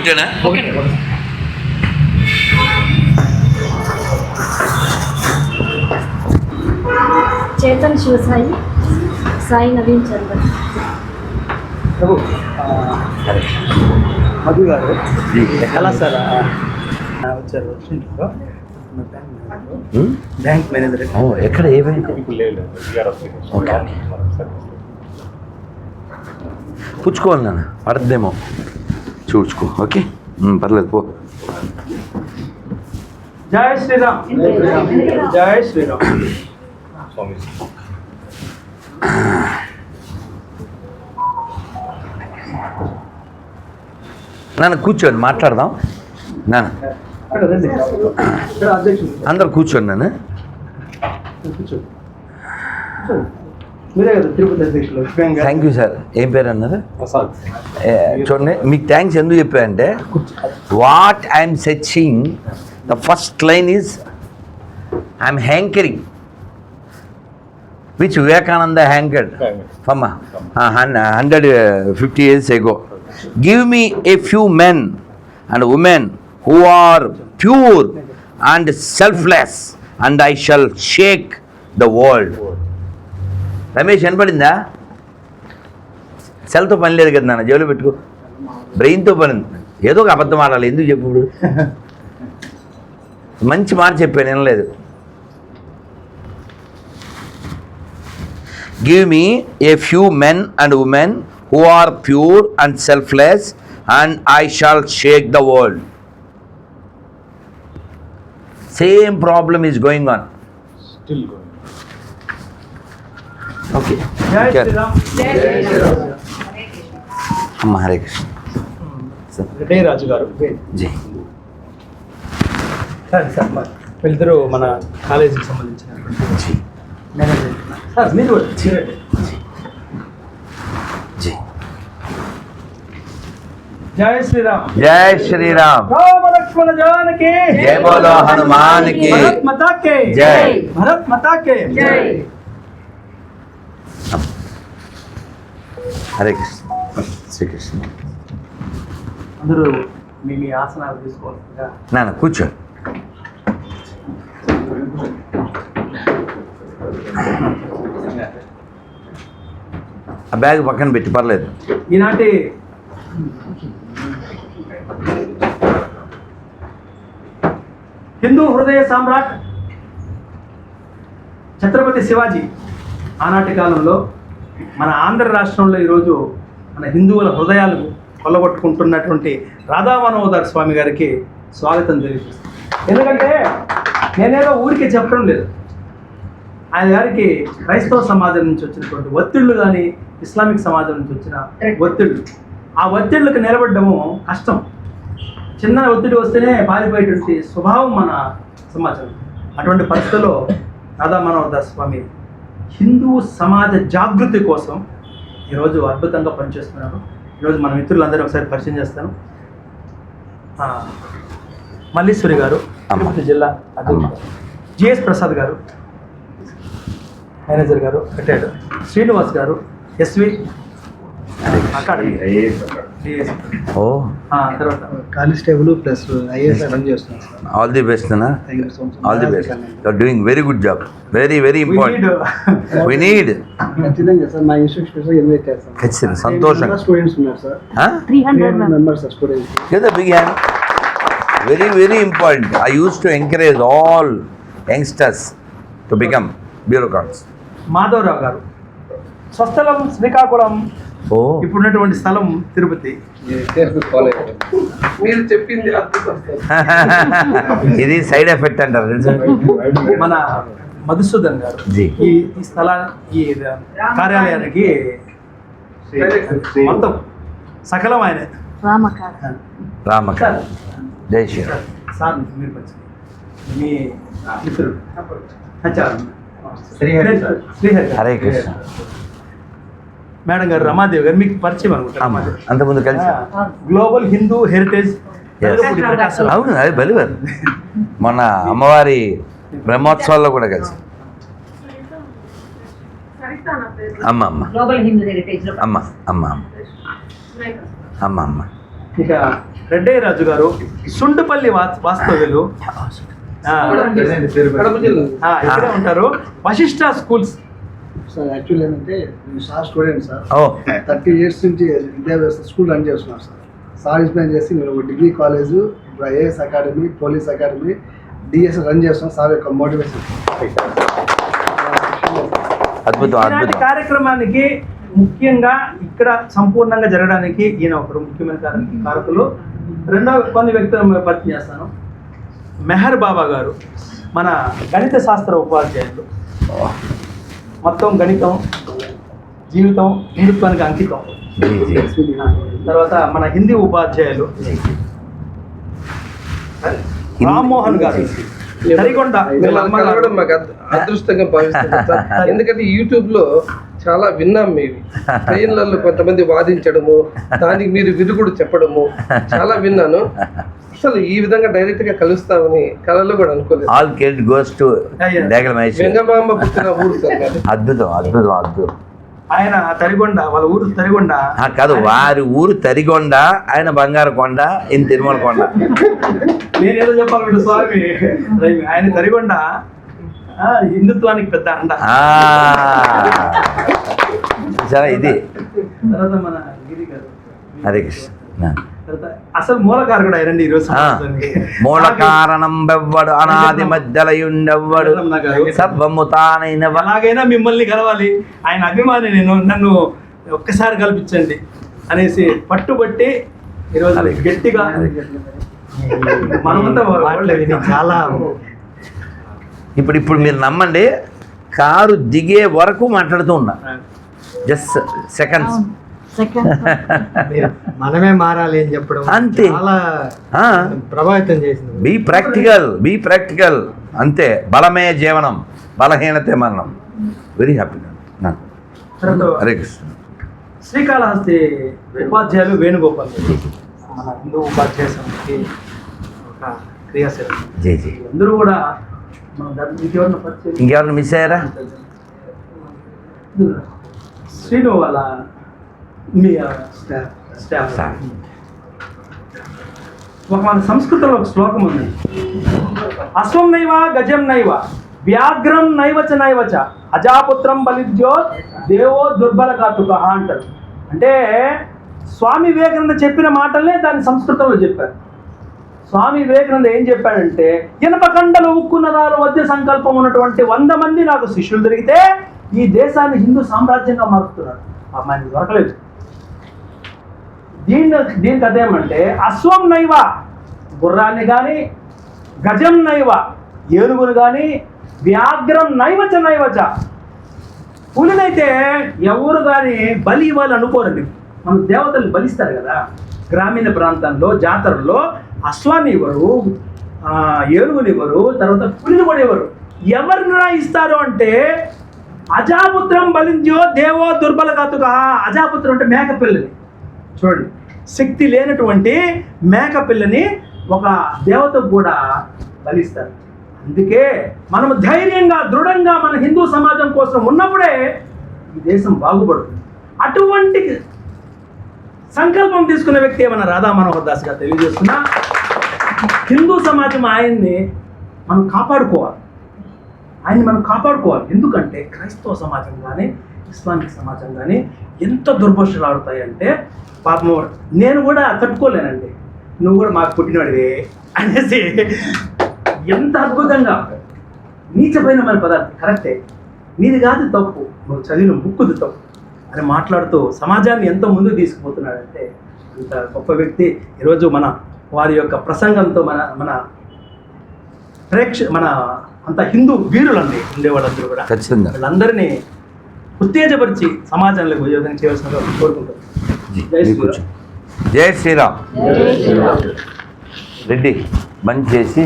ఒకటేనా చేతన్ శివసాయి సాయి నవీన్ చంద్ర ప్రభు మధు గారు ఎలా సార్ ఆ, వచ్చారు బ్యాంక్ మేనేజర్. బ్యాంక్ ఎక్కడ ఏమైంది ఓకే. పుచ్చుకోవాలి నాన్న పడద్దేమో. చూడ్చుకో ఓకే? పర్లేదు పో. జై శ్రీరామ్. జై శ్రీరామ్. నాన్న కూర్చోండి మాట్లాడదాం. నాన్న. అందరు కూర్చోండి నాన్న. కూర్చోండి. థ్యాంక్ యూ సార్ ఏం పేరు అన్నారు చూడండి మీకు థ్యాంక్స్ ఎందుకు చెప్పానంటే what I'm searching the first line is I'm hankering which Vivekananda hankered from hundred fifty years ago give me a few men and women who are pure and selfless and I shall shake the world Ramesh వినపడిందా? సెల్తో పని లేదు కదా నాన్న జేబులో పెట్టుకో. బ్రెయిన్తో పని ఉంది. ఏదో ఒక అబద్ధం ఆడాలి ఎందుకు చెప్పు ఇప్పుడు? మంచి మాట చెప్పాను వినలేదు. Give me a few men and women who are pure and selfless and I shall shake the world same problem is going on still అమ్మ హరే కృష్ణ రెడ్డి రాజు గారు జై సార్ సార్ మా వీళ్ళిద్దరూ మన కాలేజీకి సంబంధించిన జై మేనేజర్ సార్ మీరు కూడా చేరండి. జై జై శ్రీరామ్ జై శ్రీరామ్ రామ లక్ష్మణ జానకి జై బోలో హనుమాన్కి భరత్ మాతా కే జై. భరత్ మాతా కే జై హరే కృష్ణ. శ్రీకృష్ణ. అందరూ మీ మీ ఆసనాలు తీసుకోవాల్సిందిగా. నాన్న కూర్చో. ఆ బ్యాగ్ పక్కన పెట్టి పర్లేదు. ఈనాటి హిందూ హృదయ సామ్రాట్ ఛత్రపతి శివాజీ ఆనాటి కాలంలో మన ఆంధ్ర రాష్ట్రంలో ఈరోజు మన హిందువుల హృదయాలు కొల్లగొట్టుకుంటున్నటువంటి రాధా మనోదర్ స్వామి గారికి స్వాగతం తెలియజేస్తాను ఎందుకంటే నేనేదో ఊరికే చెప్పడం లేదు. ఆయన గారికి క్రైస్తవ సమాజం నుంచి వచ్చినటువంటి ఒత్తిళ్ళు కానీ ఇస్లామిక్ సమాజం నుంచి వచ్చిన ఒత్తిళ్ళు. ఆ ఒత్తిళ్ళకి నిలబడము కష్టం. చిన్న ఒత్తిడి వస్తేనే పారిపోయేటువంటి స్వభావం మన సమాజం అటువంటి పరిస్థితుల్లో రాధా మనోహర్ దాస్ స్వామి హిందూ సమాజ జాగృతి కోసం ఈరోజు అద్భుతంగా పనిచేస్తున్నారు. ఈరోజు మన మిత్రులందరూ ఒకసారి పరిచయం చేస్తాను. మల్లీశ్వరి గారు. తిరుపతి జిల్లా అధ్యక్షుడు. జిఎస్ ప్రసాద్ గారు మేనేజర్ గారు retired Srinivas garu SV academy. ఓ. ఆ, తర్వాత. కానిస్టేబుల్ ప్లస్ ఐఏఎస్ రన్ చేస్తున్నాను సార్. ఆల్ ది బెస్ట్ నా all the best you're doing very good job very very important we need ఖచ్చితంగా సార్ మా ఇన్స్టిట్యూషన్ ఇన్వైట్ చేస్తాం ఖచ్చితంగా సంతోషంగా. స్టూడెంట్స్ ఉన్నారు sir. Three hundred members sir students Give the big hand. Very, very important. I used to encourage all youngsters to become bureaucrats. Madhavarao garu స్వస్థలం శ్రీకాకుళం ఇప్పుడున్నటువంటి స్థలం తిరుపతి. మీరు చెప్పింది అద్భుతం. ఇది సైడ్ ఎఫెక్ట్ అంటారు తెలుసా? మన మధుసూదన్ గారు. ఈ ఈ స్థలానికి ఈ కార్యాలయానికి మొత్తం సకలం ఆయన. రామకాడ. రామక జై శ్రీరామ్ సార్ మీరు మీ మిత్రుడు. శ్రీహరి. శ్రీహరి గారు. హరే కృష్ణ. మేడం గారు రమాదేవి గారు మీకు పరిచయం అనుకుంటా అమ్మ అంతకుముందు కలిసి. గ్లోబల్ హిందూ హెరిటేజ్ అవును అది బలివారు. మొన్న అమ్మవారి బ్రహ్మోత్సవాల్లో కూడా కలిసి. అమ్మ అమ్మ. గ్లోబల్ హిందూ హెరిటేజ్లో అమ్మ అమ్మ అమ్మ. అమ్మ అమ్మ. ఇక రెడ్డయ్య రాజు గారు సుండుపల్లి వాస్తవ్యులు. ఉంటారు. వశిష్ట స్కూల్స్. సార్ యాక్చువల్ ఏంటంటే నేను sir student sir. Thirty years నుంచి విద్యా వ్యవస్థ స్కూల్ రన్ చేస్తున్నాను సార్. సార్ ఇన్స్పైర్ చేసి నేను ఒక డిగ్రీ కాలేజ్ ఇప్పుడు IAS academy police academy DS run చేస్తున్నాను సార్ యొక్క మోటివేషన్. అద్భుతం అద్భుతం. కార్యక్రమానికి ముఖ్యంగా ఇక్కడ సంపూర్ణంగా జరగడానికి ఈయన ఒకరు ముఖ్యమైన కార- కారకులు. రెండో కొన్ని వ్యక్తులను పరిచయం చేస్తాను. మెహర్ బాబా గారు మన గణిత శాస్త్ర ఉపాధ్యాయులు. మొత్తం గణితం జీవితం హిందుత్వానికి అంకితం. తర్వాత మన హిందీ ఉపాధ్యాయులు రామ్మోహన్ గారు. కలవడం మాకు అద్- అదృష్టంగా భావిస్తున్నాం సార్. ఎందుకంటే యూట్యూబ్లో చాలా విన్నాం మేము. ట్రైన్లలో కొంతమంది వాదించడము దానికి మీరు విరుగుడు చెప్పడము చాలా విన్నాను. అసలు ఈ విధంగా డైరెక్ట్గా కలుస్తామని కళలో కూడా అనుకోలేదు. ఆల్ గోస్ టు వెంగమాంబ పుట్టిన ఊరు. అద్భుతం అద్భుతం అద్భుతం. ఆయన తరిగొండ వాళ్ళ ఊరు తరిగొండ. కాదు వారి ఊరు తరిగొండ ఆయన బంగారు కొండ ఈయన తిరుమల కొండ. నేనేదో చెప్పాలంటే స్వామి. ఆయన తరిగొండ ఆ, హిందుత్వానికి పెద్ద అండ. ఇది. తర్వాత మన గిరి గారు. హరే కృష్ణ. అసలు మూలకారకుడు ఆయనండి ఈరోజు ఆ. సమాజానికి. మూల కారణం బెవ్వడు అనాది మధ్యలయుండెవ్వడు సర్వము తానైన ఎలాగైనా మిమ్మల్ని కలవాలి ఆయన అభిమాని నేను నన్ను ఒక్కసారి కల్పించండి అనేసి పట్టుబట్టి ఈరోజు. గట్టిగా మనమంతా. చాలా ఇప్పుడు ఇప్పుడు మీరు నమ్మండి కారు దిగే వరకు మాట్లాడుతూ ఉన్నా జస్ట్ సెకండ్స్ సెకండ్ మనమే మారాలి అని చెప్పడం అంతే. చాలా ప్రభావితం చేసింది. బీ ప్రాక్టికల్ బీ ప్రాక్టికల్ అంతే. బలమే జీవనం బలహీనతే మరణం. Very happy Hare Krishna. Srikalahasti ఉపాధ్యాయులు వేణుగోపాల్. మన హిందూ ఉపాధ్యాయ సమితికి ఒక క్రియాశీలం జై జై. అందరూ కూడా ఇంకెవరిని మిస్ అయ్యారా? శ్రీను వాళ్ళ మీ స్టాఫ్. సార్. ఒక మన సంస్కృతంలో ఒక శ్లోకం ఉంది. అశ్వం నైవ గజం నైవ వ్యాఘ్రం నైవచ నైవచ అజాపుత్రం బలిద్యో దేవో దుర్బల కాతుక అంటారు. అంటే స్వామి వివేకానంద చెప్పిన మాటలనే దాన్ని సంస్కృతంలో చెప్పారు. స్వామి వివేకానంద ఏం చెప్పాడంటే ఇనప కండలు ఉక్కున్నదాలు మధ్య సంకల్పం ఉన్నటువంటి వంద మంది నాకు శిష్యులు దొరికితే ఈ దేశాన్ని హిందూ సామ్రాజ్యంగా మారుస్తున్నారు. అమ్మాయిని దొరకలేదు. దీన్ని దీనికి అదేమంటే అశ్వం నైవ గుర్రాన్ని కానీ గజం నైవ ఏనుగును కానీ వ్యాఘ్రం నైవచ నైవచ. పులినైతే ఎవరు కానీ బలి ఇవ్వాలి అనుకోరండి మన దేవతలు బలిస్తారు కదా. గ్రామీణ ప్రాంతాల్లో జాతరలో అశ్వాన్ని ఇవ్వరు ఏనుగుని ఇవ్వరు తర్వాత పులిని కూడా ఇవ్వరు. ఎవరిని ఇస్తారు అంటే అజాపుత్రం బలించో దేవో దుర్బల అజాపుత్రం అంటే మేకపిల్లని. చూడండి. శక్తి లేనటువంటి మేక పిల్లని ఒక దేవతకు కూడా బలిస్తారు. అందుకే మనము ధైర్యంగా దృఢంగా మన హిందూ సమాజం కోసం ఉన్నప్పుడే ఈ దేశం బాగుపడుతుంది. అటువంటి సంకల్పం తీసుకున్న వ్యక్తి ఏమన్నా రాధా మనోహర్ దాస్ గారు తెలియజేస్తున్నా? హిందూ సమాజం ఆయన్ని మనం కాపాడుకోవాలి. ఆయన్ని మనం కాపాడుకోవాలి. ఎందుకంటే క్రైస్తవ సమాజం కానీ ఇస్లామిక్ సమాజం కానీ ఎంత దుర్భాషలు ఆడుతాయంటే పాపం నేను కూడా తట్టుకోలేనండి. నువ్వు కూడా మాకు పుట్టినవాడివే అనేసి ఎంత అద్భుతంగా నీచమైన మన పదార్థం కరెక్టే. నీది కాదు తప్పు. నువ్వు చదివిన బుక్కుది తప్పు. అని మాట్లాడుతూ సమాజాన్ని ఎంత ముందుకు తీసుకుపోతున్నాడంటే అంత గొప్ప వ్యక్తి ఈరోజు మన వారి యొక్క ప్రసంగంతో మన మన ప్రేక్ష మన అంత హిందూ వీరులండి ఉండే వాళ్ళందరూ కూడా. ఖచ్చితంగా. వీళ్ళందరినీ ఉత్తేజపరిచి సమాజంలోకి విజయోదం చేయవలసిన కోరుకుంటారు. జై శ్రీరామ్. రెడ్డి బంద్ చేసి